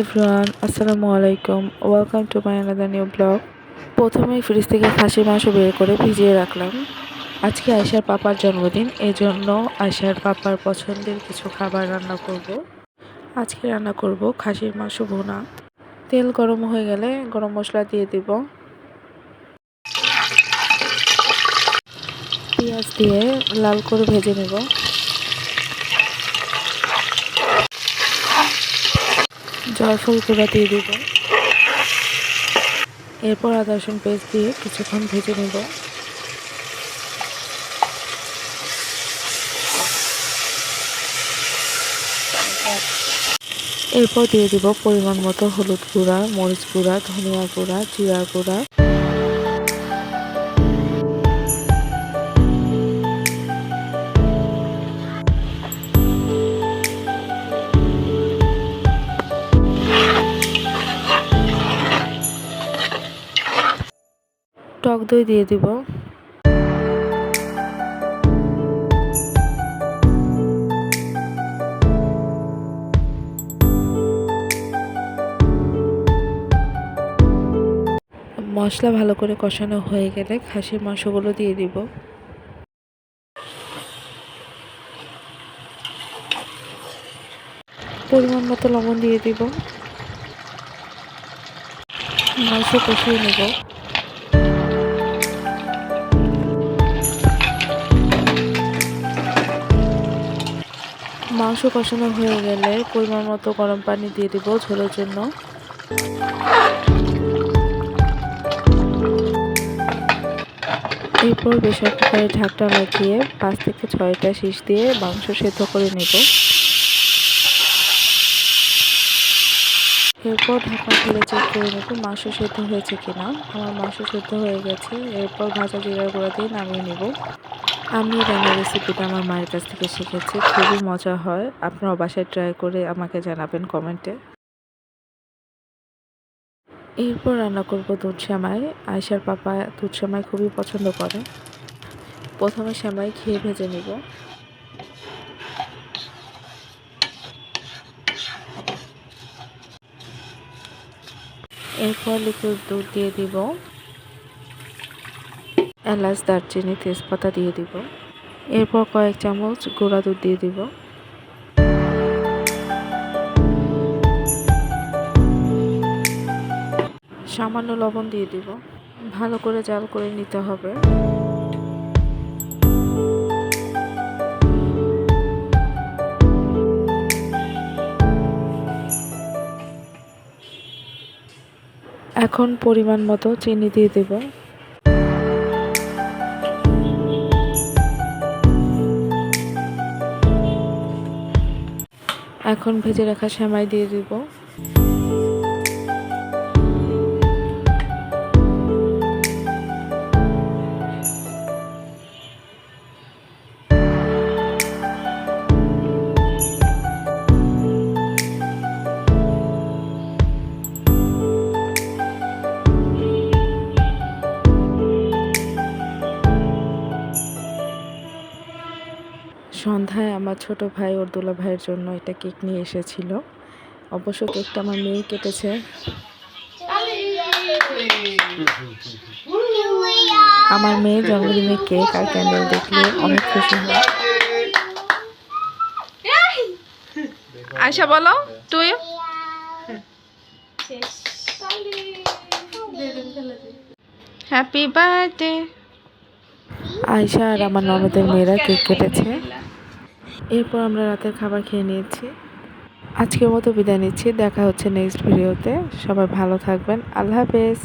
Everyone, আসসালামু আলাইকুম। Welcome to my another new blog প্রথমেই ফ্রিজ থেকে খাসির মাংস বের করে ভিজিয়ে রাখলাম। আজকে আয়সার পাপার জন্মদিন, এজন্য আয়সার পাপার পছন্দের কিছু খাবার রান্না করব। আজকে রান্না করব খাসির মাংস ভুনা। তেল গরম হয়ে গেলে গরম মশলা দিয়ে দিব। পেঁয়াজ দিয়ে লাল করে ভেজে নেব। জয়ফল গুঁড়া দিয়ে দিব। এরপর আদা রসুন পেস্ট দিয়ে কিছুক্ষণ ভেজে নেব। এরপর দিয়ে দিব পরিমাণ মতো হলুদ গুঁড়া, মরিচ গুঁড়া, ধনিয়া গুঁড়া, জিরা গুঁড়া। টক দই দিয়ে দিব। মশলা ভালো করে কষানো হয়ে গেলে খাসির মাংসগুলো দিয়ে দিব। পরিমাণ মতো লবণ দিয়ে দিব। মাংস কষিয়ে নেব। মাংস কষানো হয়ে গেলে পরিমাণ মতো গরম পানি দিয়ে দিব ঝোলের জন্য। এরপর প্রেশার কুকারে ঢাকটা লাগিয়ে পাঁচ থেকে ছয়টা শীষ দিয়ে মাংস সেদ্ধ করে নেব। এরপর ঢাকা খুলে চেক করে নেব মাংস সেদ্ধ হয়েছে কিনা। আমার মাংস সেদ্ধ হয়ে গেছে। এরপর ভাজা জিরার গুঁড়া দিয়ে নামিয়ে নেব। আমি রান্নার রেসিপিটা আমার মায়ের কাছ থেকে শিখেছি। খুবই মজা হয়। আপনারা বাসায় ট্রাই করে আমাকে জানাবেন কমেন্টে এরপর রান্না করব দুধ সেমাই আয়সার পাপা দুধ সেমাই খুবই পছন্দ করে। প্রথমে সেমাই খেয়ে ভেজে নিব। এরপর লিকুইড দুধ দিয়ে দিব। এলাচ, দারচিনি, তেজপাতা দিয়ে দিব। এরপর কয়েক চামচ গুঁড়া দুধ দিয়ে দিব। সামান্য লবণ দিয়ে দিব। ভালো করে জাল করে নিতে হবে। এখন পরিমাণ মতো চিনি দিয়ে দেব। এখন ভেজে রাখা সেমাই দিয়ে দিব। সন্ধ্যায় আমার ছোট ভাই ওর দুলা ভাইয়ের জন্য এটা কেক নিয়ে এসেছিল। অবশ্য কেকটা আমার মেয়ে কেটেছে। আমার মেয়ে জন্মদিনের কেক আর ক্যান্ডেল দেখলে অনেক খুশি হয়। আয়সা বলো তুই হ্যাপি বার্থডে আয়সা আর আমার ননদের মেয়েরা কেক কেটেছে। এরপর আমরা রাতের খাবার খেয়ে নিয়েছি। আজকের মতো বিদায় নিচ্ছি। দেখা হচ্ছে নেক্সট ভিডিওতে সবাই ভালো থাকবেন। আল্লাহ হাফেজ।